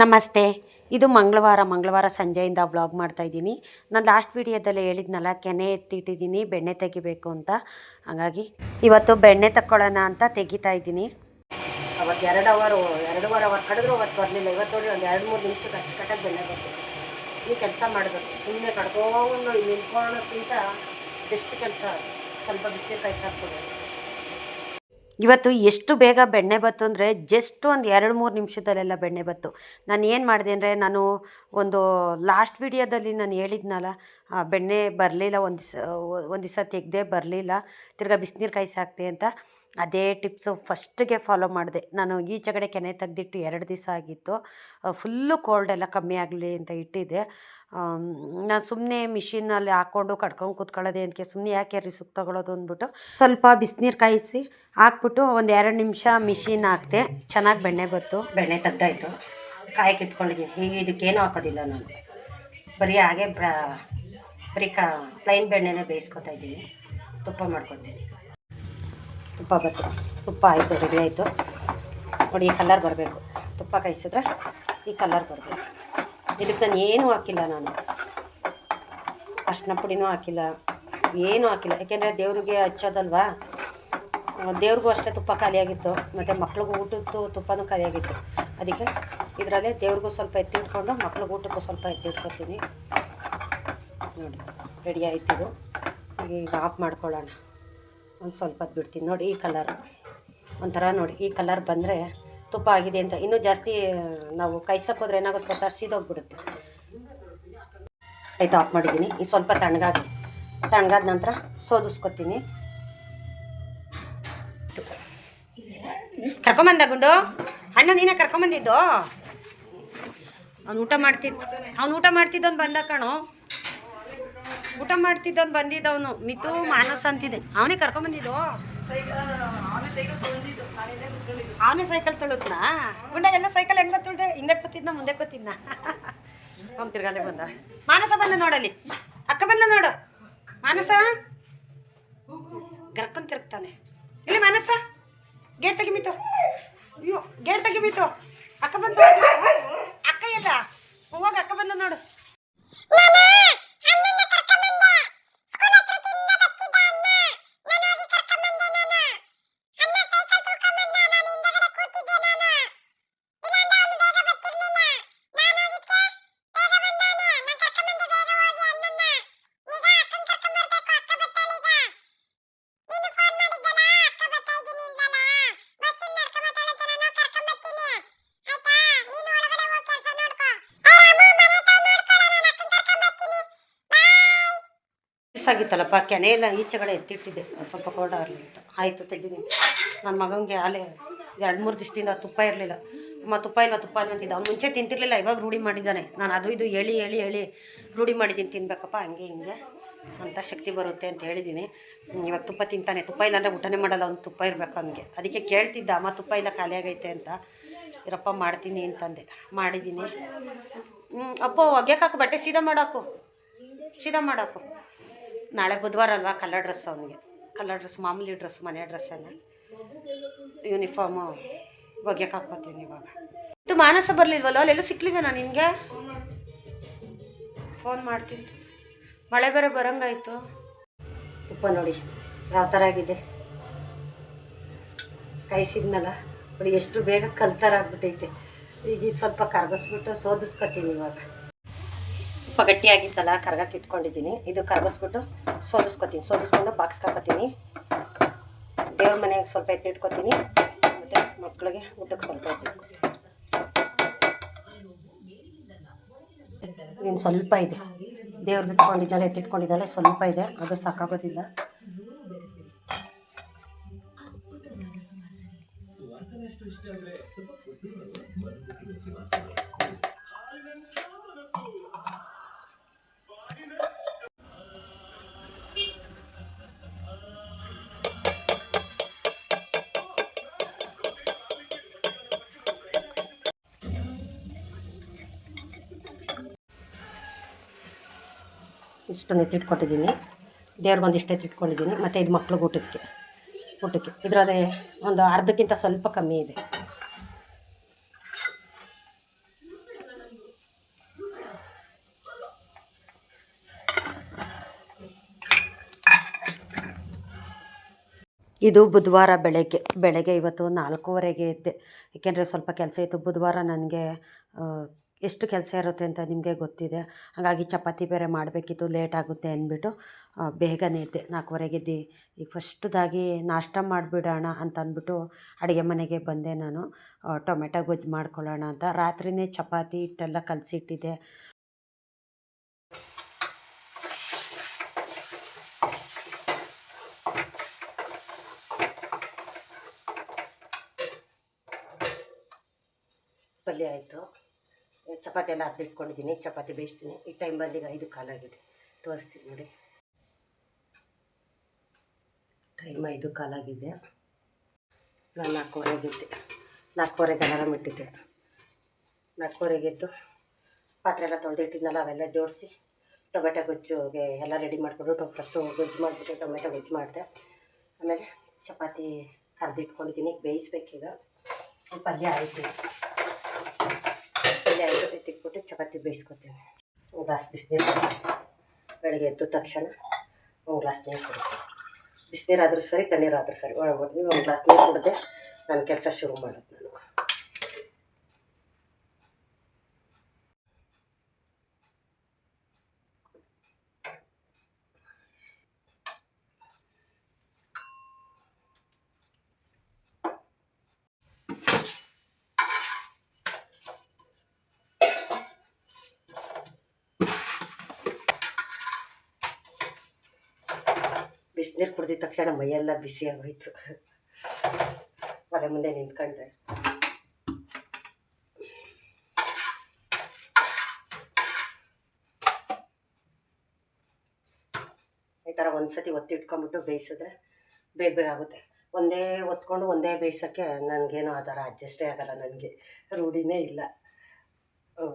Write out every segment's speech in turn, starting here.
ನಮಸ್ತೆ. ಇದು ಮಂಗಳವಾರ ಮಂಗಳವಾರ ಸಂಜೆಯಿಂದ ಬ್ಲಾಗ್ ಮಾಡ್ತಾ ಇದ್ದೀನಿ. ನಾನು ಲಾಸ್ಟ್ ವೀಡಿಯೋದಲ್ಲಿ ಹೇಳಿದ್ನಲ್ಲ, ಕೆನೆ ಎತ್ತಿಟ್ಟಿದ್ದೀನಿ, ಬೆಣ್ಣೆ ತೆಗಿಬೇಕು ಅಂತ. ಹಾಗಾಗಿ ಇವತ್ತು ಬೆಣ್ಣೆ ತಕ್ಕೊಳ್ಳೋಣ ಅಂತ ತೆಗಿತಾ ಇದ್ದೀನಿ. ಅವತ್ತು ಎರಡು ಅವರು ಎರಡೂವರೆ ಅವರ್ ಕಡಿದ್ರು ಅವತ್ತು ಬರಲಿಲ್ಲ. ಇವತ್ತು ನೋಡಿ ಒಂದು ಎರಡು, ಮೂರು ನಿಮಿಷಕ್ಕೆ ಅಚ್ಚುಕಟ್ಟಾಗಿ ಬೆಣ್ಣೆ ಬರ್ತೀವಿ ಈ ಕೆಲಸ ಮಾಡಬೇಕು ಸುಮ್ಮನೆ ಕಡ್ಕೊಂಡು ನಿಂತ್ಕೊಳ್ಳೋಕ್ಕಿಂತ ಬೆಸ್ಟ್ ಕೆಲಸ. ಸ್ವಲ್ಪ ಬಿಸಿಲು ಕಾಯಿ ಸಾಕ್ಬೋದು. ಇವತ್ತು ಎಷ್ಟು ಬೇಗ ಬೆಣ್ಣೆ ಬತ್ತು ಅಂದರೆ ಜಸ್ಟ್ ಒಂದು ಎರಡು ಮೂರು ನಿಮಿಷದಲ್ಲೆಲ್ಲ ಬೆಣ್ಣೆ ಬತ್ತು ನಾನು ಏನು ಮಾಡಿದೆ ಅಂದರೆ ನಾನು ಒಂದು ಲಾಸ್ಟ್ ವಿಡಿಯೋದಲ್ಲಿ ನಾನು ಹೇಳಿದ್ನಲ್ಲ ಬೆಣ್ಣೆ ಬರಲಿಲ್ಲ, ಒಂದು ದಿವಸ ಒಂದು ದಿವಸ ತೆಗೆದೇ ಬರಲಿಲ್ಲ, ತಿರ್ಗಾ ಬಿಸಿನೀರು ಕಾಯಿಸಾಕ್ತೆ ಅಂತ ಅದೇ ಟಿಪ್ಸು ಫಸ್ಟ್ಗೆ ಫಾಲೋ ಮಾಡಿದೆ. ನಾನು ಈಚೆಗಡೆ ಕೆನೆ ತೆಗೆದಿಟ್ಟು ಎರಡು ದಿವಸ ಆಗಿತ್ತು. ಫುಲ್ಲು ಕೋಲ್ಡ್ ಎಲ್ಲ ಕಮ್ಮಿ ಆಗಲಿ ಅಂತ ಇಟ್ಟಿದ್ದೆ. ನಾನು ಸುಮ್ಮನೆ ಮಿಷಿನಲ್ಲಿ ಹಾಕ್ಕೊಂಡು ಕಟ್ಕೊಂಡು ಕೂತ್ಕೊಳ್ಳೋದು ಏನಕ್ಕೆ ಸುಮ್ಮನೆ ಯಾಕೆ ರಿಸ್ಕ್ ತಗೊಳ್ಳೋದು ಅಂದ್ಬಿಟ್ಟು ಸ್ವಲ್ಪ ಬಿಸಿನೀರು ಕಾಯಿಸಿ ಹಾಕ್ಬಿಟ್ಟು ಒಂದು ಎರಡು ನಿಮಿಷ ಮಿಷಿನ್ ಹಾಕ್ತೆ ಚೆನ್ನಾಗಿ ಬೆಣ್ಣೆ ಬತ್ತು ಬೆಣ್ಣೆ ತದ್ದಾಯಿತು ಕಾಯಕ್ಕೆ ಇಟ್ಕೊಂಡಿದ್ದೀನಿ. ಈಗ ಇದಕ್ಕೇನು ಹಾಕೋದಿಲ್ಲ ನಾನು. ಬರೀ ಹಾಗೆ ಬ್ರ, ಬರೀ ಕಾ ಪ್ಲೈನ್ ಬೆಣ್ಣೆನೇ ಬೇಯಿಸ್ಕೊತಾ ಇದ್ದೀನಿ. ತುಪ್ಪ ಮಾಡ್ಕೊತೀನಿ. ತುಪ್ಪ ಬತ್ತು ತುಪ್ಪ ಆಯಿತು ರೆಡಿ ಆಯಿತು. ನೋಡಿ, ಈ ಕಲರ್ ಬರಬೇಕು. ತುಪ್ಪ ಕಾಯಿಸಿದ್ರೆ ಈ ಕಲರ್ ಬರಬೇಕು. ಇದಕ್ಕೆ ನಾನು ಏನೂ ಹಾಕಿಲ್ಲ ನಾನು. ಅರ್ಶಿನ ಪುಡಿನೂ ಹಾಕಿಲ್ಲ. ಏನೂ ಹಾಕಿಲ್ಲ. ಯಾಕೆಂದರೆ ದೇವ್ರಿಗೆ ಹಚ್ಚೋದಲ್ವಾ ದೇವ್ರಿಗೂ ಅಷ್ಟೇ ತುಪ್ಪ ಖಾಲಿಯಾಗಿತ್ತು. ಮತ್ತು ಮಕ್ಳಿಗೂ ಊಟದ್ದು ತುಪ್ಪನೂ ಖಾಲಿಯಾಗಿತ್ತು. ಅದಕ್ಕೆ ಇದರಲ್ಲಿ ದೇವ್ರಿಗೂ ಸ್ವಲ್ಪ ಎತ್ತಿಟ್ಕೊಂಡು ಮಕ್ಳಿಗೆ ಊಟಕ್ಕೂ ಸ್ವಲ್ಪ ಎತ್ತಿಟ್ಕೊತೀನಿ. ನೋಡಿ ರೆಡಿ ಆಯ್ತಿದು ಈಗ ಆಫ್ ಮಾಡ್ಕೊಳ್ಳೋಣ. ಒಂದು ಸ್ವಲ್ಪ ಬಿಡ್ತೀನಿ ನೋಡಿ, ಈ ಕಲರ್ ಒಂಥರ ನೋಡಿ, ಈ ಕಲರ್ ಬಂದರೆ ತುಪ್ಪ ಆಗಿದೆ ಅಂತ. ಇನ್ನೂ ಜಾಸ್ತಿ ನಾವು ಕೈಸಕ್ಕೋದ್ರೆ ಏನಾಗುತ್ತೆ ಗೊತ್ತಾ ಸೀದೋಗ್ಬಿಡುತ್ತೆ. ಆಯ್ತು, ಆಫ್ ಮಾಡಿದ್ದೀನಿ. ಈ ಸ್ವಲ್ಪ ತಣ್ಣಗಾಗಿ, ತಣ್ಣಗಾದ ನಂತರ ಸೋದಿಸ್ಕೊತೀನಿ. ಕರ್ಕೊಂಬಂದ ಗುಂಡು? ಅಣ್ಣ, ನೀನೇ ಕರ್ಕೊಂಬಂದಿದ್ದು? ಅವ್ನು ಊಟ ಮಾಡ್ತಿದ್ದ ಅವ್ನು ಊಟ ಮಾಡ್ತಿದ್ದವ್ನು ಬಂದ ಕಣೋ. ಊಟ ಮಾಡ್ತಿದ್ದವ್ನು ಬಂದಿದ್ದವನು ಮಿತು ಮಾನಸ ಅಂತಿದ್ದೆ ಅವನೇ ಕರ್ಕೊಂಬಂದಿದ್ದು? ಅವನೇ ಸೈಕಲ್ ತುಳಿದ್ನಾ? ಗುಂಡ ಎಲ್ಲ ಸೈಕಲ್ ಹೆಂಗ ತುಳ್ದೆ? ಹಿಂದೆ ಕೂತಿದ್ನ ಮುಂದೆ ಕೂತಿದ್ನ? ಹೋಗ್ ತಿರ್ಗಾಲೆ ಬಂದ. ಮಾನಸ ಬಂದ ನೋಡಲಿ ಅಕ್ಕ ಬಂದ ನೋಡು. ಮಾನಸ? ಗರ್ಪನ್ ತಿರುಗ್ತಾನೆ. ಇಲ್ಲಿ ಮಾನಸ? ಗೇಟ್ ತೆಗಿಮಿತು ಅಯ್ಯೋ ಗೇಟ್ ತೆಗಿಮಿತು ಅಕ್ಕ ಬಂದ ಅಕ್ಕ ಎಲ್ಲ ಹೋಗ ಅಕ್ಕ ಬಂದ ನೋಡು. ಆಗಿತ್ತಲ್ಲಪ್ಪ ಕೆನೆ ಎಲ್ಲ ಈಚೆಗಡೆ ಎತ್ತಿಟ್ಟಿದ್ದೆ. ಸ್ವಲ್ಪ ಕೋಲ್ಡ್ ಆಗಲಿ ಅಂತ. ಆಯಿತು ತೆಗ್ದಿದ್ದೀನಿ ನನ್ನ ಮಗನಿಗೆ ಆಲೆ ಎರಡು ಮೂರು ದಿವಸದಿಂದ ತುಪ್ಪ ಇರಲಿಲ್ಲ. ಅಮ್ಮ, ತುಪ್ಪ ಇಲ್ಲ ತುಪ್ಪ ಇಲ್ಲ ಅಂತಿದ್ದ. ಅವ್ನು ಮುಂಚೆ ತಿಂತಿರ್ಲಿಲ್ಲ, ಇವಾಗ ರೂಢಿ ಮಾಡಿದ್ದಾನೆ. ನಾನು ಅದು ಇದು ಹೇಳಿ ಹೇಳಿ ಹೇಳಿ ರೂಢಿ ಮಾಡಿದ್ದೀನಿ, ತಿನ್ಬೇಕಪ್ಪ, ಹಂಗೆ, ಹಿಂಗೆ ಅಂತ ಶಕ್ತಿ ಬರುತ್ತೆ ಅಂತ ಹೇಳಿದ್ದೀನಿ ಇವಾಗ ತುಪ್ಪ ತಿಂತಾನೆ. ತುಪ್ಪ ಇಲ್ಲ ಅಂದರೆ ಊಟನೇ ಮಾಡಲ್ಲ ಅವ್ನು ತುಪ್ಪ ಇರಬೇಕು ಅವನಿಗೆ. ಅದಕ್ಕೆ ಕೇಳ್ತಿದ್ದ, ಅಮ್ಮ, ತುಪ್ಪ ಇಲ್ಲ ಖಾಲಿಯಾಗೈತೆ ಅಂತ. ಇರಪ್ಪ, ಮಾಡ್ತೀನಿ, ಅಂತಂದೆ. ಮಾಡಿದ್ದೀನಿ ಹ್ಞೂ ಒಗ್ಯಕ್ಕೆ ಹಾಕು, ಬಟ್ಟೆ ಸೀದಾ ಮಾಡಾಕು. ಸೀದಾ ಮಾಡಾಕು. ನಾಳೆ ಬುಧವಾರ ಅಲ್ವಾ ಕಲರ್ ಡ್ರೆಸ್ ಅವನಿಗೆ. ಕಲರ್ ಡ್ರೆಸ್, ಮಾಮೂಲಿ ಡ್ರೆಸ್, ಮನೆ ಡ್ರೆಸ್ಸನ್ನು ಯೂನಿಫಾರ್ಮು ಒಗ್ಯಕ್ಕೆ ಹಾಕ್ಕೋತೀನಿ ಇವಾಗ. ಇದು ಮಾನಸ ಬರಲಿಲ್ವಲ್ಲ? ಅಲ್ಲೆಲ್ಲೂ ನಾನು ನಿಮಗೆ ಫೋನ್ ಮಾಡ್ತೀನಿ. ಮಳೆ ಬೇರೆ ಬರಂಗಾಯ್ತು. ತುಪ್ಪ ನೋಡಿ, ಯಾವ ಥರ ಆಗಿದೆ? ಕಾಯಿಸಿದ್ನಲ್ಲ ನೋಡಿ, ಎಷ್ಟು ಬೇಗ ಕಲ್ತಾರಾಗ್ಬಿಟ್ಟೈತೆ ಈಗ ಸ್ವಲ್ಪ ಕರಗಿಸ್ಬಿಟ್ಟು ಸೋದಿಸ್ಕೊತೀನಿ ಇವಾಗ. ತುಪ್ಪ ಗಟ್ಟಿಯಾಗಿತ್ತಲ್ಲ ಕರ್ಗಕ್ಕೆ ಇಟ್ಕೊಂಡಿದ್ದೀನಿ. ಇದು ಕರಗಿಸ್ಬಿಟ್ಟು ಸೋದಿಸ್ಕೊತೀನಿ. ಸೋದಿಸ್ಕೊಂಡು ಬಾಕ್ಸ್ಗೆ ಹಾಕೋತೀನಿ. ದೇವ್ರ ಮನೆಗೆ ಸ್ವಲ್ಪ ಎತ್ತಿಟ್ಕೊತೀನಿ ಮತ್ತು ಮಕ್ಕಳಿಗೆ ಊಟಕ್ಕೆ ಸ್ವಲ್ಪ ಇನ್ನು ಸ್ವಲ್ಪ ಇದೆ. ದೇವ್ರಿಗೆ ಇಟ್ಕೊಂಡಿದ್ದಾಳೆ ಎತ್ತಿಟ್ಕೊಂಡಿದ್ದಾಳೆ ಸ್ವಲ್ಪ ಇದೆ. ಅದು ಸಾಕಾಗೋದಿಲ್ಲ. ಇಷ್ಟೊಂದು ಎತ್ತಿಟ್ಕೊಟ್ಟಿದ್ದೀನಿ ದೇವ್ರಿಗೊಂದು ಇಷ್ಟೊತ್ತು ಇಟ್ಕೊಂಡಿದ್ದೀನಿ. ಮತ್ತು ಇದು ಮಕ್ಳಿಗೆ ಊಟಕ್ಕೆ ಊಟಕ್ಕೆ. ಇದರಲ್ಲಿ ಒಂದು ಅರ್ಧಕ್ಕಿಂತ ಸ್ವಲ್ಪ ಕಮ್ಮಿ ಇದೆ. ಇದು ಬುಧವಾರ ಬೆಳಗ್ಗೆ ಬೆಳಗ್ಗೆ ಇವತ್ತು ನಾಲ್ಕೂವರೆಗೆ ಇದ್ದೆ ಏಕೆಂದರೆ ಸ್ವಲ್ಪ ಕೆಲಸ ಇತ್ತು. ಬುಧವಾರ ನನಗೆ ಎಷ್ಟು ಕೆಲಸ ಇರುತ್ತೆ ಅಂತ ನಿಮಗೆ ಗೊತ್ತಿದೆ. ಹಾಗಾಗಿ ಚಪಾತಿ ಬೇರೆ ಮಾಡಬೇಕಿತ್ತು, ಲೇಟ್ ಆಗುತ್ತೆ ಅಂದ್ಬಿಟ್ಟು ಬೇಗನೆ ಎದ್ದೆ. ನಾಲ್ಕೂವರೆಗೆ ಎದ್ದು. ಈಗ ಫಸ್ಟ್ದಾಗಿ ನಾಷ್ಟ ಮಾಡಿಬಿಡೋಣ ಅಂತ ಅಂದ್ಬಿಟ್ಟು ಅಡುಗೆ ಮನೆಗೆ ಬಂದೆ ನಾನು. ಟೊಮೆಟೊ ಗೊಜ್ಜು ಮಾಡ್ಕೊಳ್ಳೋಣ ಅಂತ. ರಾತ್ರಿನೇ ಚಪಾತಿ ಹಿಟ್ಟೆಲ್ಲ ಕಲಸಿಟ್ಟಿದ್ದೆ. ಪಲ್ಯ ಆಯಿತು. ಚಪಾತಿ ಎಲ್ಲ ಅರ್ದಿಟ್ಕೊಂಡಿದ್ದೀನಿ. ಚಪಾತಿ ಬೇಯಿಸ್ತೀನಿ. ಈ ಟೈಮ್ ಬಂದು ಈಗ ಐದು ಕಾಲಾಗಿದೆ ತೋರಿಸ್ತೀನಿ ನೋಡಿ. ಟೈಮ್ ಐದು ಕಾಲಾಗಿದೆ ನಾನು ನಾಲ್ಕೂವರೆಗಿದ್ದೆ ನಾಲ್ಕೂವರೆಗೆ ಅಲಾರಾಮ್ ಇಟ್ಟಿದ್ದೆ. ನಾಲ್ಕೂವರೆಗೆದ್ದು ಪಾತ್ರೆ ಎಲ್ಲ ತೊಳೆದಿಟ್ಟಿದ್ನಲ್ಲ ಅವೆಲ್ಲ ಜೋಡಿಸಿ ಟೊಮೆಟೊ ಗೊಜ್ಜುಗೆ ಎಲ್ಲ ರೆಡಿ ಮಾಡಿಕೊಂಡು ಟೊ ಫಸ್ಟು ಗೊಜ್ಜು ಮಾಡಿಬಿಟ್ಟು ಟೊಮೆಟೊ ಗೊಜ್ಜು ಮಾಡಿದೆ. ಆಮೇಲೆ ಚಪಾತಿ ಅರ್ದಿಟ್ಕೊಂಡಿದ್ದೀನಿ. ಬೇಯಿಸ್ಬೇಕೀಗ. ಪಲ್ಯ ಆಯಿತು. ಚಪಾತಿ ಬೇಯಿಸ್ಕೊತೀನಿ. ಒಂದು ಗ್ಲಾಸ್ ಬಿಸಿನೀರು ಬೆಳಗ್ಗೆ ಎದ್ದ ತಕ್ಷಣ ಒಂದು ಗ್ಲಾಸ್ ನೀರು ಕುಡಿತೀನಿ. ಬಿಸಿನೀರಾದರೂ ಸರಿ, ತಣ್ಣೀರಾದರೂ ಸರಿ ಒಳಗೊಡ್ತೀನಿ ಒಂದು ಗ್ಲಾಸ್ ನೀರು ಕುಡಿದೆ. ನನ್ನ ಕೆಲಸ ಶುರು ಮಾಡೋದು ನಾನು. ಬಿಸಿನೀರು ಕುಡಿದ ತಕ್ಷಣ ಮೈಯೆಲ್ಲ ಬಿಸಿ ಆಗೋಯ್ತು. ಒಲೆ ಮುಂದೆ ನಿಂತ್ಕೊಂಡ್ರೆ. ಈ ಥರ ಒಂದು ಸತಿ ಒತ್ತಿ ಇಟ್ಕೊಂಬಿಟ್ಟು ಬೇಯಿಸಿದ್ರೆ ಬೇಗ ಬೇಗ ಆಗುತ್ತೆ. ಒಂದೇ ಒತ್ಕೊಂಡು ಒಂದೇ ಬೇಯಿಸೋಕ್ಕೆ ನನಗೇನು ಆ ಥರ ಅಡ್ಜಸ್ಟೇ ಆಗಲ್ಲ ನನಗೆ. ರೂಢಿನೇ ಇಲ್ಲ.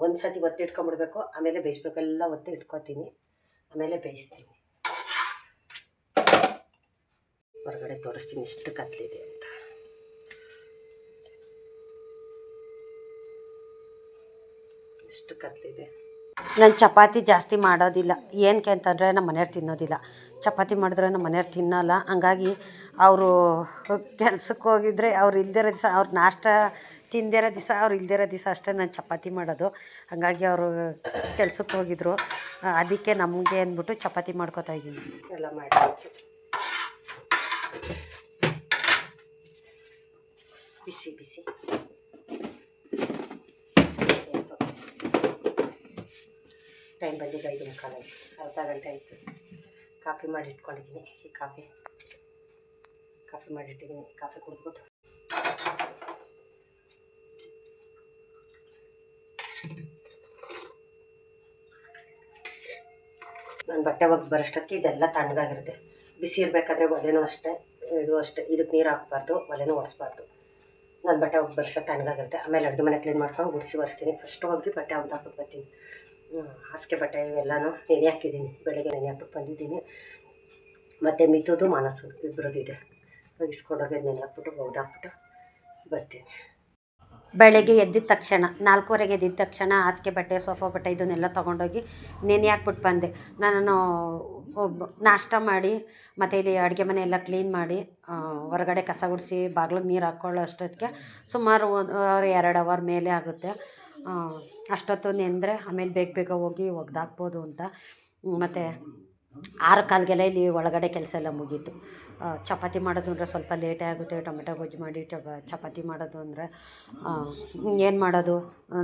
ಒಂದು ಸತಿ ಒತ್ತಿಟ್ಕೊಂಬಿಡ್ಬೇಕು ಆಮೇಲೆ ಬೇಯಿಸ್ಬೇಕೆಲ್ಲ ಒತ್ತಿ ಇಟ್ಕೊತೀನಿ ಆಮೇಲೆ ಬೇಯಿಸ್ತೀನಿ. ಹೊರಗಡೆ ತೋರಿಸ್ತೀನಿ ಇಷ್ಟು ಕತ್ಲಿದೆ ಅಂತ. ಇಷ್ಟು ಕತ್ಲಿದೆ. ನಾನು ಚಪಾತಿ ಜಾಸ್ತಿ ಮಾಡೋದಿಲ್ಲ. ಏನಕ್ಕೆ ಅಂತಂದರೆ ನಮ್ಮ ಮನೆಯವ್ರು ತಿನ್ನೋದಿಲ್ಲ. ಚಪಾತಿ ಮಾಡಿದ್ರೆ ನಮ್ಮ ಮನೆಯವ್ರು ತಿನ್ನೋಲ್ಲ. ಹಂಗಾಗಿ ಅವರು ಕೆಲ್ಸಕ್ಕೆ ಹೋಗಿದ್ರೆ ಅವ್ರು ಇಲ್ದಿರೋ ದಿವಸ ಅವ್ರು ನಾಷ್ಟ ತಿಂದಿರೋ ದಿವಸ ಅವ್ರು ಇಲ್ದಿರೋ ದಿವಸ ಅಷ್ಟೇ ನಾನು ಚಪಾತಿ ಮಾಡೋದು. ಹಾಗಾಗಿ ಅವರು ಕೆಲ್ಸಕ್ಕೆ ಹೋಗಿದ್ರು. ಅದಕ್ಕೆ ನಮಗೆ ಅಂದ್ಬಿಟ್ಟು ಚಪಾತಿ ಮಾಡ್ಕೋತಾ ಇದ್ದೀನಿ. ಎಲ್ಲ ಮಾಡಿ ಬಿಸಿ ಬಿಸಿ. ಟೈಮ್ ಬಂದಿದ್ದು ಐದು ಕಾಲ ಆಯಿತು. ಅರ್ಧ ಗಂಟೆ ಆಯಿತು. ಕಾಫಿ ಮಾಡಿ ಇಟ್ಕೊಂಡಿದ್ದೀನಿ ಈ ಕಾಫಿ. ಕಾಫಿ ಇಟ್ಟಿದ್ದೀನಿ ಕಾಫಿ ಕುಡಿದ್ಬಿಟ್ಟು. ನಾನು ಬಟ್ಟೆ ಒಗ್ದು ಬರೋಷ್ಟಕ್ಕೆ ಇದೆಲ್ಲ ತಣ್ಣಗಾಗಿರುತ್ತೆ. ಬಿಸಿ ಇರಬೇಕಾದ್ರೆ ಒಲೆನೂ ಅಷ್ಟೇ, ಇದು ಅಷ್ಟೇ. ಇದಕ್ಕೆ ನೀರು ಹಾಕ್ಬಾರ್ದು, ಒಲೆನೂ ಒರೆಸ್ಬಾರ್ದು. ನಾನು ಬಟ್ಟೆ ಒಗ್ದು ಬರೋಷ್ಟಕ್ಕೆ ತಣ್ಣಗಾಗಿರುತ್ತೆ. ಆಮೇಲೆ ಅಡುಗೆ ಮನೆ ಕ್ಲೀನ್ ಮಾಡ್ಕೊಂಡು ಗುಡಿಸಿ ಒರೆಸ್ತೀನಿ. ಫಸ್ಟ್ ಹೋಗಿ ಬಟ್ಟೆ ಒಗ್ದು ಹಾಕ್ಬಿಟ್ಟು ಬರ್ತೀನಿ. ಹಾಸಿಗೆ ಬಟ್ಟೆ ಇವೆಲ್ಲನೂ ನೆನೆ ಹಾಕಿದ್ದೀನಿ. ಬೆಳಗ್ಗೆ ನೆನೆ ಹಾಕ್ಬಿಟ್ಟು ಬಂದಿದ್ದೀನಿ. ಮತ್ತು ಮಿತ್ತುದು ಮಾನಸದು ಇಬ್ಬರದ್ದು ಇದೆ. ಇಸ್ಕೊಂಡೋಗಿ ನೆನೆ ಹಾಕ್ಬಿಟ್ಟು ಒಗ್ದು ಬರ್ತೀನಿ. ಬೆಳಗ್ಗೆ ಎದ್ದಿದ ತಕ್ಷಣ, ನಾಲ್ಕೂವರೆಗೆ ಎದ್ದಿದ ತಕ್ಷಣ ಹಾಸಿಗೆ ಬಟ್ಟೆ, ಸೋಫಾ ಬಟ್ಟೆ ಇದನ್ನೆಲ್ಲ ತೊಗೊಂಡೋಗಿ ನೆನೆ ಹಾಕ್ಬಿಟ್ಟು ಬಂದೆ. ನಾನು ಒಬ್ಬ ನಾಷ್ಟ ಮಾಡಿ, ಮತ್ತು ಇಲ್ಲಿ ಅಡುಗೆ ಮನೆ ಎಲ್ಲ ಕ್ಲೀನ್ ಮಾಡಿ ಹೊರಗಡೆ ಕಸ ಗುಡಿಸಿ, ಬಾಗ್ಲಿಗೆ ನೀರು ಹಾಕ್ಕೊಳ್ಳೋ ಅಷ್ಟೊತ್ತಿಗೆ ಸುಮಾರು ಒಂದು ಎರಡು ಅವರ್ ಮೇಲೆ ಆಗುತ್ತೆ. ಅಷ್ಟೊತ್ತು ನೆಂದರೆ ಆಮೇಲೆ ಬೇಗ ಬೇಗ ಹೋಗಿ ಒಗ್ದಾಕ್ಬೋದು ಅಂತ. ಮತ್ತು ಆರು ಕಾಲ್ಗೆಲ್ಲ ಇಲ್ಲಿ ಒಳಗಡೆ ಕೆಲಸ ಎಲ್ಲ ಮುಗೀತು. ಚಪಾತಿ ಮಾಡೋದು ಅಂದರೆ ಸ್ವಲ್ಪ ಲೇಟೇ ಆಗುತ್ತೆ, ಟೊಮೆಟೊ ಗೊಜ್ಜು ಮಾಡಿ ಚಪಾತಿ ಮಾಡೋದು ಅಂದರೆ ಏನು ಮಾಡೋದು?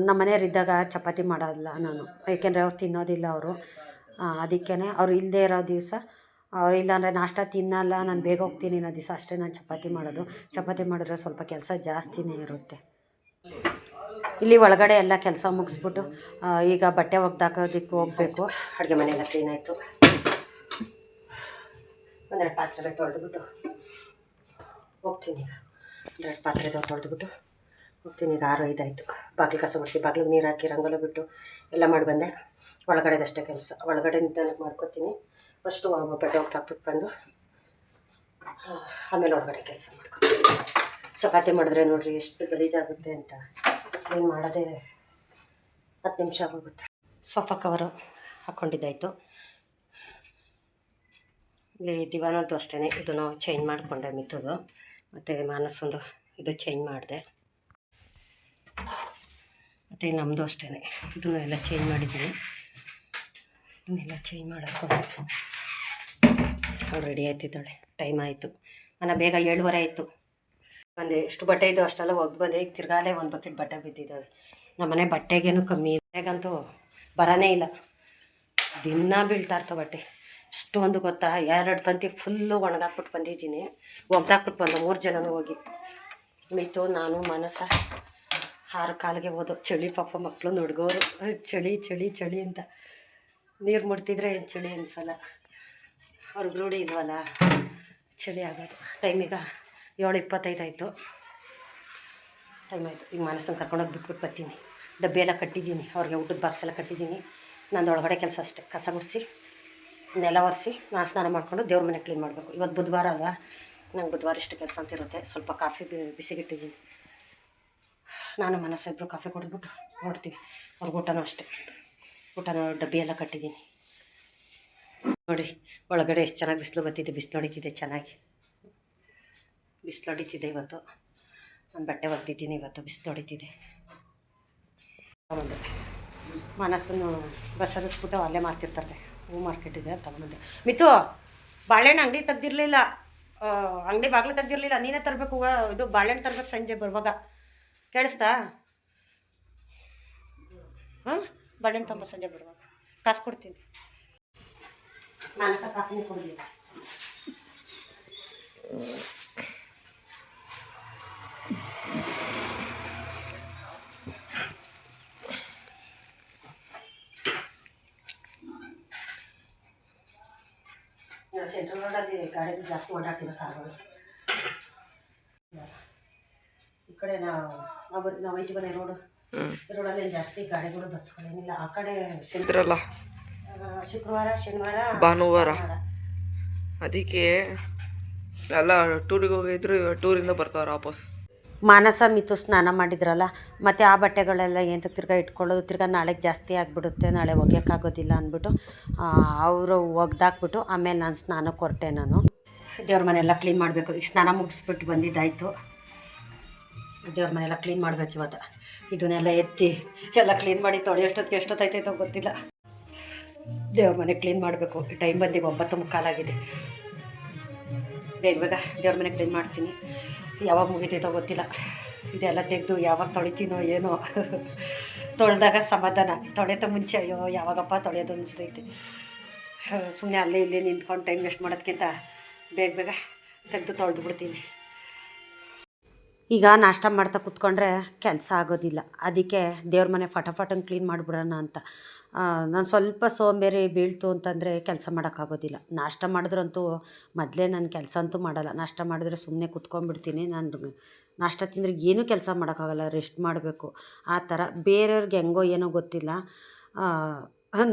ನಮ್ಮ ಮನೆಯವ್ರಿದ್ದಾಗ ಚಪಾತಿ ಮಾಡೋಲ್ಲ ನಾನು. ಏಕೆಂದರೆ ಅವ್ರು ತಿನ್ನೋದಿಲ್ಲ ಅವರು. ಅದಕ್ಕೇ ಅವ್ರು ಇಲ್ಲದೇ ಇರೋ ದಿವಸ, ಅವ್ರು ಇಲ್ಲಾಂದರೆ ನಾಷ್ಟ ತಿನ್ನಲ್ಲ, ನಾನು ಬೇಗ ಹೋಗ್ತೀನಿ ಅನ್ನೋ ದಿವಸ ಅಷ್ಟೇ ನಾನು ಚಪಾತಿ ಮಾಡೋದು. ಚಪಾತಿ ಮಾಡಿದ್ರೆ ಸ್ವಲ್ಪ ಕೆಲಸ ಜಾಸ್ತಿನೇ ಇರುತ್ತೆ. ಇಲ್ಲಿ ಒಳಗಡೆ ಎಲ್ಲ ಕೆಲಸ ಮುಗಿಸ್ಬಿಟ್ಟು ಈಗ ಬಟ್ಟೆ ಒಗ್ದಾಕೋದಕ್ಕೆ ಹೋಗಬೇಕು. ಅಡುಗೆ ಮನೆಯೆಲ್ಲ ಕ್ಲೀನಾಯಿತು ಒಂದೆರಡು ಪಾತ್ರೆ ತೊಳೆದುಬಿಟ್ಟು ಹೋಗ್ತೀನಿ ಈಗ. ಒಂದೆರಡು ಪಾತ್ರೆ ತೊಳೆದುಬಿಟ್ಟು ಹೋಗ್ತೀನಿ ಈಗ ಆರು ಐದಾಯಿತು ಬಾಗಿಲು ಕಸ ಗುಡಿಸಿ ಬಾಗಿಲಿಗೆ ನೀರು ಹಾಕಿ ರಂಗೋಲಿ ಬಿಟ್ಟು ಎಲ್ಲ ಮಾಡಿ ಬಂದೆ. ಒಳಗಡೆದಷ್ಟೇ ಕೆಲಸ. ಒಳಗಡೆ ನಿಧಾನಕ್ಕೆ ಮಾಡ್ಕೊತೀನಿ. ಫಸ್ಟು ಬೆಡ್ ಹೋಗಿ ಹಾಕ್ಬಿಟ್ಟು ಬಂದು ಆಮೇಲೆ ಒಳಗಡೆ ಕೆಲಸ ಮಾಡ್ಕೊತೀನಿ. ಚಪಾತಿ ಮಾಡಿದ್ರೆ ನೋಡ್ರಿ ಎಷ್ಟು ಗಲೀಜಾಗುತ್ತೆ ಅಂತ. ಏನು ಮಾಡೋದೇ ಹತ್ತು ನಿಮಿಷ ಆಗೋಗುತ್ತೆ. ಸೋಫಾ ಕವರು ಹಾಕ್ಕೊಂಡಿದ್ದಾಯಿತು ಇಲ್ಲಿ ದಿವಾನದ್ದು ಅಷ್ಟೇ ಇದನ್ನು ಚೇಂಜ್ ಮಾಡಿಕೊಂಡೆ ಮಿತ್ತದು ಮತ್ತು ಮಾನಸೊಂದು ಇದು ಚೇಂಜ್ ಮಾಡಿದೆ. ಮತ್ತು ನಮ್ಮದು ಅಷ್ಟೇ ಇದನ್ನು ಎಲ್ಲ ಚೇಂಜ್ ಮಾಡಿದ್ದೀನಿ. ಇದನ್ನೆಲ್ಲ ಚೇಂಜ್ ಮಾಡಿಕೊಂಡೆ ಅವ್ರು ರೆಡಿ ಆಯ್ತಿದ್ದಾಳೆ. ಟೈಮ್ ಆಯಿತು. ನಾನು ಬೇಗ ಏಳುವರೆ ಆಯಿತು. ಬಂದೆ. ಎಷ್ಟು ಬಟ್ಟೆ ಇದ್ದು ಅಷ್ಟೆಲ್ಲ ಒಗ್ದು ಬಂದೆ. ಈಗ ತಿರ್ಗಾಲೆ ಒಂದು ಬಕೆಟ್ ಬಟ್ಟೆ ಬಿದ್ದಿದ್ದಾವೆ. ನಮ್ಮನೆ ಬಟ್ಟೆಗೇನು ಕಮ್ಮಿ ಬಟ್ಟೆಗಂತೂ ಬರನೇ ಇಲ್ಲ. ದಿನ ಬೀಳ್ತಾ ಬಟ್ಟೆ. ಇಷ್ಟೊಂದು ಗೊತ್ತಾ? ಎರಡು ತಂತಿ ಫುಲ್ಲು ಒಣಗಾಕ್ಬಿಟ್ಟು ಬಂದಿದ್ದೀನಿ. ಒಗ್ದಾಕ್ಬಿಟ್ಟು ಬಂದು. ಮೂರು ಜನನೂ ಹೋಗಿ. ಮಿತು ನಾನು, ಮನಸ ಆರು ಕಾಲಿಗೆ ಹೋದು. ಚಳಿ ಪಾಪ ಮಕ್ಕಳು ನುಡ್ಗೋರು ಚಳಿ ಚಳಿ ಚಳಿ ಅಂತ. ನೀರು ಮುಡ್ತಿದ್ರೆ ಏನು ಚಳಿ ಅನಿಸಲ್ಲ. ಅವ್ರಿಗೆ ರೂಢಿ ಇಲ್ವಲ್ಲ. ಚಳಿ ಆಗೋದು. ಟೈಮೀಗ ಏಳು ಇಪ್ಪತ್ತೈದು ಆಯಿತು. ಟೈಮ್ ಆಯಿತು. ಈಗ ಮನಸ್ಸನ್ನು ಕರ್ಕೊಂಡೋಗಿ ಬಿಟ್ಬಿಟ್ಟು ಬರ್ತೀನಿ. ಡಬ್ಬಿ ಎಲ್ಲ ಕಟ್ಟಿದ್ದೀನಿ. ಅವ್ರಿಗೆ ಊಟದ ಬಾಕ್ಸ್ ಎಲ್ಲ ಕಟ್ಟಿದ್ದೀನಿ. ನಂದು ಒಳಗಡೆ ಕೆಲಸ ಅಷ್ಟೇ. ಕಸ ಗುಡಿಸಿ, ನೆಲ ಒರೆಸಿ ನಾನು ಸ್ನಾನ ಮಾಡಿಕೊಂಡು ದೇವ್ರ ಮನೆ ಕ್ಲೀನ್ ಮಾಡಬೇಕು. ಇವತ್ತು ಬುಧವಾರ ಅಲ್ವಾ? ನಂಗೆ ಬುಧವಾರ ಇಷ್ಟು ಕೆಲಸ ಅಂತ ಇರುತ್ತೆ. ಸ್ವಲ್ಪ ಕಾಫಿ ಬಿಸಿಗಿಟ್ಟಿದ್ದೀನಿ. ನಾನು ಮನಸ್ಸು ಇಬ್ಬರು ಕಾಫಿ ಕುಡಿದ್ಬಿಟ್ಟು ನೋಡ್ತೀವಿ ಅವ್ರಿಗೆ ಊಟನೂ ಅಷ್ಟೇ. ಊಟನೂ ಡಬ್ಬಿ ಎಲ್ಲ ಕಟ್ಟಿದ್ದೀನಿ. ನೋಡಿ, ಒಳಗಡೆ ಎಷ್ಟು ಚೆನ್ನಾಗಿ ಬಿಸಿಲು ಬತ್ತಿದೆ ಬಿಸಿಲು ಹೊಡಿತಿದೆ ಚೆನ್ನಾಗಿ. ಬಿಸಿಲು ಹೊಡಿತಿದೆ ಇವತ್ತು. ನಾನು ಬಟ್ಟೆ ಒಗ್ತಿದ್ದೀನಿ ಇವತ್ತು, ಬಿಸಿಲು ಹೊಡಿತಿದೆ. ತಗೊಂಡೆ ಮನಸ್ಸನ್ನು ಬಸ್ ಹರಿಸ್ಬಿಟ್ಟು ಅಲ್ಲೇ ಮಾರ್ತಿರ್ತಾರೆ. ಹೂ ಮಾರ್ಕೆಟ್ ಇದೆ ಮಿತು, ಬಾಳೆಹಣ್ಣು ಅಂಗಡಿ ತೆಗ್ದಿರಲಿಲ್ಲ. ಅಂಗಡಿ ಬಾಗಿಲು ತೆಗ್ದಿರಲಿಲ್ಲ. ನೀನೇ ತರಬೇಕು ಇದು ಬಾಳೆಹಣ್ಣು ತರಬೇಕು ಸಂಜೆ ಬರುವಾಗ. ಕೇಳಿಸ್ತಾ? ಹಾಂ ಬಾಳೆಹಣ್ಣು ತುಂಬ ಸಂಜೆ ಬರುವಾಗ. ಕಾಸು ಕೊಡ್ತೀನಿ. ನಾನು ಸಹ ಕಾಫಿನೇ ಕೊಡಲಿಲ್ಲ ಸೆಂಟ್ರಲ್ ರೋಡಲ್ಲಿ ಗಾಡಿಗಳು ಜಾಸ್ತಿ ಓಡಾಡ್ತಿದ್ದೆ ಕಾರ್ಗಳು ಈ ಕಡೆ ನಾವು ನಾವು ನಾವು ಐಟಿ ಮನೆ ರೋಡು ರೋಡಲ್ಲಿ ಜಾಸ್ತಿ ಗಾಡಿಗಳು ಬಸ್ಗಳೇನಿಲ್ಲ. ಆ ಕಡೆ ಇದ್ರಲ್ಲ? ಶುಕ್ರವಾರ ಶನಿವಾರ ಭಾನುವಾರ. ಅದಕ್ಕೆ ಎಲ್ಲ ಟೂರಿಗೆ ಹೋಗಿದ್ರು ಟೂರಿಂದ ಬರ್ತಾವ್ರ ವಾಪಸ್. ಮಾನಸ ಮಿತು ಸ್ನಾನ ಮಾಡಿದ್ರಲ್ಲ ಮತ್ತು ಆ ಬಟ್ಟೆಗಳೆಲ್ಲ ಏನು ತಿರ್ಗಾ ಇಟ್ಕೊಳ್ಳೋದು ತಿರ್ಗಾ ನಾಳೆಗೆ ಜಾಸ್ತಿ ಆಗಿಬಿಡುತ್ತೆ ನಾಳೆ ಒಗೆಯೋಕ್ಕಾಗೋದಿಲ್ಲ ಅಂದ್ಬಿಟ್ಟು ಅವರು ಒಗ್ದಾಕ್ಬಿಟ್ಟು ಆಮೇಲೆ ನಾನು ಸ್ನಾನಕ್ಕೆ ಹೊರಟೆ ನಾನು. ದೇವ್ರ ಮನೆಯೆಲ್ಲ ಕ್ಲೀನ್ ಮಾಡಬೇಕು. ಈಗ ಸ್ನಾನ ಮುಗಿಸ್ಬಿಟ್ಟು ಬಂದಿದ್ದಾಯಿತು. ದೇವ್ರ ಮನೆಯೆಲ್ಲ ಕ್ಲೀನ್ ಮಾಡ್ಬೇಕು ಇವತ್ತು. ಇದನ್ನೆಲ್ಲ ಎತ್ತಿ ಎಲ್ಲ ಕ್ಲೀನ್ ಮಾಡಿ ತೊಳೆಯೋಷ್ಟೊತ್ತಿಗೆ ಎಷ್ಟೊತ್ತೈತೈತೋ ಗೊತ್ತಿಲ್ಲ. ದೇವ್ರ ಮನೆ ಕ್ಲೀನ್ ಮಾಡಬೇಕು. ಟೈಮ್ ಬಂದಿಗೆ ಒಂಬತ್ತು ಮುಕ್ಕಾಲಾಗಿದೆ ಬೇಗ ಬೇಗ ದೇವ್ರ ಮನೆ ಕ್ಲೀನ್ ಮಾಡ್ತೀನಿ. ಯಾವಾಗ ಮುಗಿತೈತೋ ಗೊತ್ತಿಲ್ಲ. ಇದೆಲ್ಲ ತೆಗೆದು ಯಾವಾಗ ತೊಳಿತೀನೋ ಏನೋ. ತೊಳೆದಾಗ ಸಮಾಧಾನ. ತೊಳೆತ ಮುಂಚೆ ಅಯ್ಯೋ, ಯಾವಾಗಪ್ಪ ತೊಳೆಯೋದು ಅನಿಸ್ತೈತಿ. ಸುಮ್ಮನೆ ಅಲ್ಲೇ ಇಲ್ಲಿ ನಿಂತ್ಕೊಂಡು ಟೈಮ್ ವೇಸ್ಟ್ ಮಾಡೋದಕ್ಕಿಂತ ಬೇಗ ಬೇಗ ತೆಗೆದು ತೊಳೆದು ಬಿಡ್ತೀನಿ. ಈಗ ನಾಷ್ಟ ಮಾಡ್ತಾ ಕೂತ್ಕೊಂಡ್ರೆ ಕೆಲಸ ಆಗೋದಿಲ್ಲ. ಅದಕ್ಕೆ ದೇವ್ರ ಮನೆ ಫಟಾಫಟಂಗೆ ಕ್ಲೀನ್ ಮಾಡಿಬಿಡೋಣ ಅಂತ. ನಾನು ಸ್ವಲ್ಪ ಸೋಂಬೇರಿ ಬೀಳ್ತು ಅಂತಂದರೆ ಕೆಲಸ ಮಾಡೋಕ್ಕಾಗೋದಿಲ್ಲ. ನಾಷ್ಟ ಮಾಡಿದ್ರಂತೂ ಮೊದಲೇ ನಾನು ಕೆಲಸ ಅಂತೂ ಮಾಡಲ್ಲ. ನಾಷ್ಟ ಮಾಡಿದ್ರೆ ಸುಮ್ಮನೆ ಕುತ್ಕೊಂಡ್ಬಿಡ್ತೀನಿ. ನಾನು ನಾಷ್ಟ ತಿಂದರೆ ಏನೂ ಕೆಲಸ ಮಾಡೋಕ್ಕಾಗಲ್ಲ. ರೆಸ್ಟ್ ಮಾಡಬೇಕು. ಆ ಥರ ಬೇರೆಯವ್ರಿಗೆ ಹೆಂಗೋ ಏನೋ ಗೊತ್ತಿಲ್ಲ.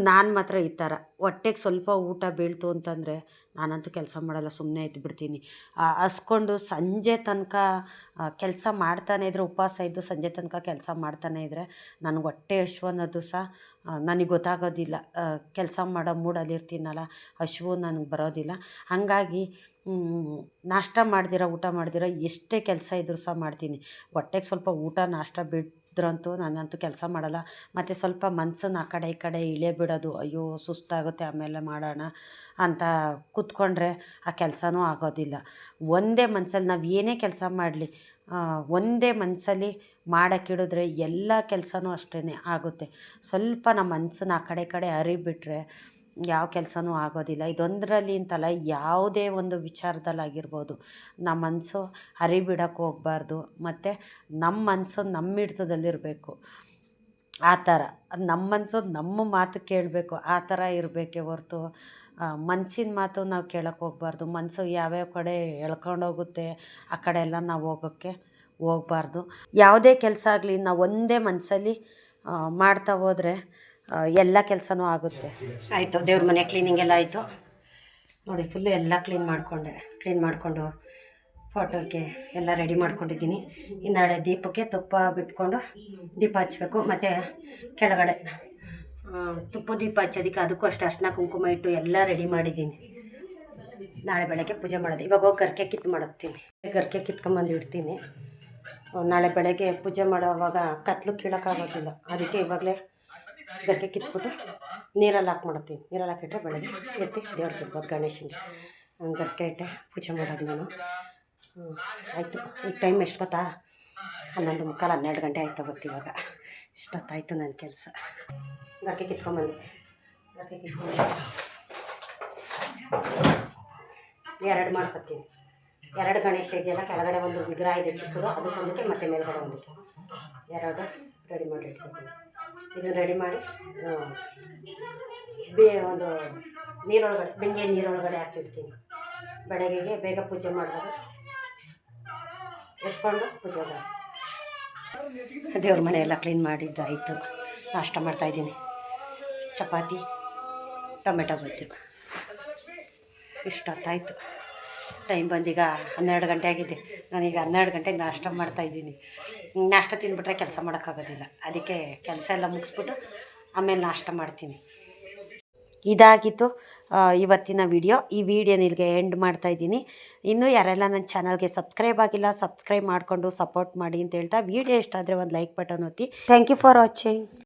ನಾನು ಮಾತ್ರ ಈ ಥರ ಹೊಟ್ಟೆಗೆ ಸ್ವಲ್ಪ ಊಟ ಬೀಳ್ತು ಅಂತಂದರೆ ನಾನಂತೂ ಕೆಲಸ ಮಾಡಲ್ಲ ಸುಮ್ಮನೆ ಇದ್ಬಿಡ್ತೀನಿ. ಹಸ್ಕೊಂಡು ಸಂಜೆ ತನಕ ಕೆಲಸ ಮಾಡ್ತಾನೆ ಇದ್ದರೆ ಉಪವಾಸ ಇದ್ದು ಸಂಜೆ ತನಕ ಕೆಲಸ ಮಾಡ್ತಾನೆ ಇದ್ದರೆ ನನಗೆ ಹೊಟ್ಟೆ ಹಶ್ವು ಅನ್ನೋದು ಸಹ ನನಗೆ ಗೊತ್ತಾಗೋದಿಲ್ಲ. ಕೆಲಸ ಮಾಡೋ ಮೂಡಲ್ಲಿ ಇರ್ತೀನಲ್ಲ, ಹಶ್ವು ನನಗೆ ಬರೋದಿಲ್ಲ. ಹಾಗಾಗಿ ನಾಷ್ಟ ಮಾಡ್ದಿರ, ಊಟ ಮಾಡ್ದಿರ ಎಷ್ಟೇ ಕೆಲಸ ಇದ್ದರೂ ಸಹ ಮಾಡ್ತೀನಿ. ಹೊಟ್ಟೆಗೆ ಸ್ವಲ್ಪ ಊಟ, ನಾಷ್ಟ ಬಿದ್ರಂತೂ ನಾನಂತೂ ಕೆಲಸ ಮಾಡಲ್ಲ. ಮತ್ತು ಸ್ವಲ್ಪ ಮನ್ಸನ್ನು ಆ ಕಡೆ ಈ ಕಡೆ ಇಳೆ ಬಿಡೋದು. ಅಯ್ಯೋ, ಸುಸ್ತಾಗುತ್ತೆ ಆಮೇಲೆ ಮಾಡೋಣ ಅಂತ ಕೂತ್ಕೊಂಡ್ರೆ ಆ ಕೆಲಸನೂ ಆಗೋದಿಲ್ಲ. ಒಂದೇ ಮನ್ಸಲ್ಲಿ ನಾವು ಏನೇ ಕೆಲಸ ಮಾಡಲಿ ಒಂದೇ ಮನಸ್ಸಲ್ಲಿ ಮಾಡೋಕ್ಕಿಡಿದ್ರೆ ಎಲ್ಲ ಕೆಲಸನೂ ಅಷ್ಟೇ ಆಗುತ್ತೆ. ಸ್ವಲ್ಪ ನಮ್ಮ ಮನಸ್ಸನ್ನು ಆ ಕಡೆ ಕಡೆ ಹರಿಬಿಟ್ರೆ ಯಾವ ಕೆಲಸನೂ ಆಗೋದಿಲ್ಲ. ಇದೊಂದರಲ್ಲಿ ಅಂತಲ್ಲ ಯಾವುದೇ ಒಂದು ವಿಚಾರದಲ್ಲಾಗಿರ್ಬೋದು. ನಮ್ಮ ಮನಸ್ಸು ಹರಿಬಿಡಕ್ಕೆ ಹೋಗ್ಬಾರ್ದು. ಮತ್ತು ನಮ್ಮ ಮನಸ್ಸು ನಮ್ಮ ಹಿಡಿತದಲ್ಲಿರಬೇಕು. ಆ ಥರ. ನಮ್ಮ ಮನಸ್ಸು ನಮ್ಮ ಮಾತು ಕೇಳಬೇಕು. ಆ ಥರ ಇರಬೇಕೆ ಹೊರ್ತು ಮನ್ಸಿನ ಮಾತು ನಾವು ಕೇಳೋಕ್ಕೆ ಹೋಗ್ಬಾರ್ದು. ಮನಸ್ಸು ಯಾವ್ಯಾವ ಕಡೆ ಎಳ್ಕೊಂಡೋಗುತ್ತೆ ಆ ಕಡೆ ಎಲ್ಲ ನಾವು ಹೋಗೋಕ್ಕೆ ಹೋಗ್ಬಾರ್ದು. ಯಾವುದೇ ಕೆಲಸ ಆಗಲಿ, ನಾವು ಒಂದೇ ಮನಸ್ಸಲ್ಲಿ ಮಾಡ್ತಾ ಹೋದರೆ ಎಲ್ಲ ಕೆಲಸನೂ ಆಗುತ್ತೆ. ಆಯಿತು, ದೇವ್ರ ಮನೆ ಕ್ಲೀನಿಂಗ್ ಎಲ್ಲ ಆಯಿತು. ನೋಡಿ ಫುಲ್ ಎಲ್ಲ ಕ್ಲೀನ್ ಮಾಡಿಕೊಂಡೆ. ಕ್ಲೀನ್ ಮಾಡಿಕೊಂಡು ಫೋಟೋಕ್ಕೆ ಎಲ್ಲ ರೆಡಿ ಮಾಡ್ಕೊಂಡಿದ್ದೀನಿ. ಇನ್ನು ನಾಳೆ ದೀಪಕ್ಕೆ ತುಪ್ಪ ಬಿಟ್ಕೊಂಡು ದೀಪ ಹಚ್ಚಬೇಕು ಮತ್ತು ಕೆಳಗಡೆ ತುಪ್ಪ ದೀಪ ಹಚ್ಚೋದಕ್ಕೆ ಅದಕ್ಕೂ ಅಷ್ಟು, ಅರ್ಶಿನ ಕುಂಕುಮ ಇಟ್ಟು ಎಲ್ಲ ರೆಡಿ ಮಾಡಿದ್ದೀನಿ. ನಾಳೆ ಬೆಳಗ್ಗೆ ಪೂಜೆ ಮಾಡೋದು. ಇವಾಗ ಹೋಗಿ ಗರ್ಕೆ ಕಿತ್ತು ಮಾಡುತ್ತೀನಿ. ಗರ್ಕೆ ಕಿತ್ಕೊಂಬಂದು ನಾಳೆ ಬೆಳಗ್ಗೆ ಪೂಜೆ ಮಾಡೋವಾಗ ಕತ್ಲು ಕೀಳೋಕ್ಕಾಗೋದಿಲ್ಲ. ಅದಕ್ಕೆ ಇವಾಗಲೇ ಗರ್ಕೆ ಕಿತ್ಬಿಟ್ಟು ನೀರಲ್ಲಿ ಹಾಕಿ ಮಾಡ್ತೀನಿ. ನೀರಲ್ಲಿ ಹಾಕಿಟ್ರೆ ಬೆಳಗ್ಗೆ ಎತ್ತಿ ದೇವ್ರಿಗೆ ಬಿಡ್ಬೋದು ಗಣೇಶನಿಗೆ. ಗರ್ಕೆ ಇಟ್ಟೆ, ಪೂಜೆ ಮಾಡೋದು ನಾನು. ಆಯಿತು. ಈಗ ಟೈಮ್ ಎಷ್ಟು ಗೊತ್ತಾ? ಹನ್ನೊಂದು ಮುಕ್ಕಾಲು ಹನ್ನೆರಡು ಗಂಟೆ ಆಯ್ತು ಗೊತ್ತು ಇವಾಗ. ಇಷ್ಟೊತ್ತಾಯಿತು ನನ್ನ ಕೆಲಸ. ಗರ್ಕೆ ಕಿತ್ಕೊಂಬಂದೆ ಗರ್ಕೆ ಕಿತ್ಕೊಂಡು ಎರಡು ಮಾಡ್ಕೊತೀನಿ. ಎರಡು ಗಣೇಶ ಇದೆಯಲ್ಲ ಕೆಳಗಡೆ ಒಂದು ವಿಗ್ರಹ ಇದೆ ಚಿಕ್ಕದು, ಅದಕ್ಕೊಂದಕ್ಕೆ ಮತ್ತೆ ಮೇಲ್ಗಡೆ ಒಂದಕ್ಕೆ. ಎರಡು ರೆಡಿ ಮಾಡಿ ಇಟ್ಕೊತೀನಿ. ಇದನ್ನು ರೆಡಿ ಮಾಡಿ ಬೇ, ಒಂದು ನೀರೊಳಗಡೆ, ಬೆಂಗೆ ನೀರೊಳಗಡೆ ಹಾಕಿಡ್ತೀನಿ. ಬೆಳಗ್ಗೆಗೆ ಬೇಗ ಪೂಜೆ ಮಾಡ್ಬೋದು. ಎತ್ಕೊಂಡು ಪೂಜೆ ಮಾಡಿ. ದೇವ್ರ ಮನೆಯೆಲ್ಲ ಕ್ಲೀನ್ ಮಾಡಿದ್ದಾಯಿತು ನಾಷ್ಟ ಮಾಡ್ತಾಯಿದ್ದೀನಿ ಚಪಾತಿ, ಟೊಮೆಟೊ ಗೊಜ್ಜು. ಇಷ್ಟೊತ್ತಾಯಿತು. ಟೈಮ್ ಬಂದೀಗ ಹನ್ನೆರಡು ಗಂಟೆ ಆಗಿದೆ ನಾನೀಗ ಹನ್ನೆರಡು ಗಂಟೆಗೆ ನಾಷ್ಟ ಮಾಡ್ತಾಯಿದ್ದೀನಿ ನಾಷ್ಟ ತಿಂದ್ಬಿಟ್ರೆ ಕೆಲಸ ಮಾಡೋಕ್ಕಾಗೋದಿಲ್ಲ. ಅದಕ್ಕೆ ಕೆಲಸ ಎಲ್ಲ ಮುಗಿಸ್ಬಿಟ್ಟು ಆಮೇಲೆ ನಾಷ್ಟ ಮಾಡ್ತೀನಿ. ಇದಾಗಿತ್ತು ಇವತ್ತಿನ ವಿಡಿಯೋ. ಈ ವಿಡಿಯೋ ನಿಲ್ಗೆ ಎಂಡ್ ಮಾಡ್ತಾಯಿದ್ದೀನಿ ಇನ್ನೂ ಯಾರೆಲ್ಲ ನನ್ನ ಚಾನಲ್ಗೆ ಸಬ್ಸ್ಕ್ರೈಬ್ ಆಗಿಲ್ಲ, ಸಬ್ಸ್ಕ್ರೈಬ್ ಮಾಡಿಕೊಂಡು ಸಪೋರ್ಟ್ ಮಾಡಿ ಅಂತ ಹೇಳ್ತಾ, ವಿಡಿಯೋ ಇಷ್ಟ ಆದರೆ ಒಂದು ಲೈಕ್ ಬಟನ್ ಒತ್ತಿ. Thank you for watching